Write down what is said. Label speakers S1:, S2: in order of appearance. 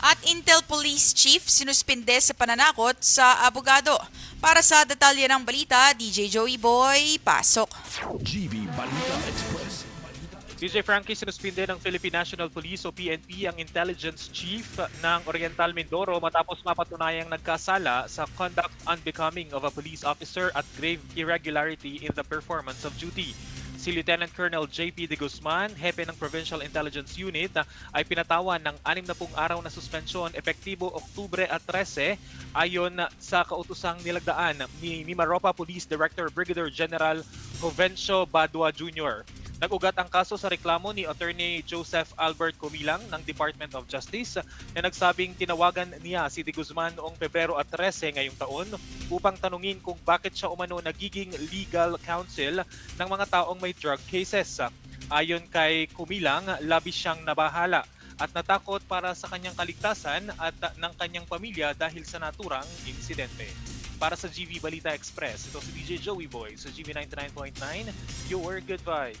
S1: At Intel Police Chief sinuspinde sa pananakot sa abogado. Para sa detalye ng balita, DJ Joey Boy, pasok.
S2: GB Balita Express.
S3: DJ Frankie sinuspinde ng Philippine National Police o PNP ang intelligence chief ng Oriental Mindoro matapos mapatunayang nagkasala sa conduct unbecoming of a police officer at grave irregularity in the performance of duty. Si Lieutenant Colonel JP De Guzman, hepe ng Provincial Intelligence Unit, ay pinatawan ng 60 araw na suspensyon epektibo Oktubre at 13 ayon sa kautusang nilagdaan ni Mimaropa Police Director Brigadier General Jovencio Badua Jr. Nag-ugat ang kaso sa reklamo ni Attorney Joseph Albert Comilang ng Department of Justice na nagsabing tinawagan niya si De Guzman noong Pebrero at 13 ngayong taon upang tanungin kung bakit siya umano nagiging legal counsel ng mga taong may drug cases. Ayon kay Kumilang, labis siyang nabahala at natakot para sa kanyang kaligtasan at ng kanyang pamilya dahil sa naturang insidente. Para sa GV Balita Express, ito si DJ Joey Boy sa GV 99.9, your good vibe.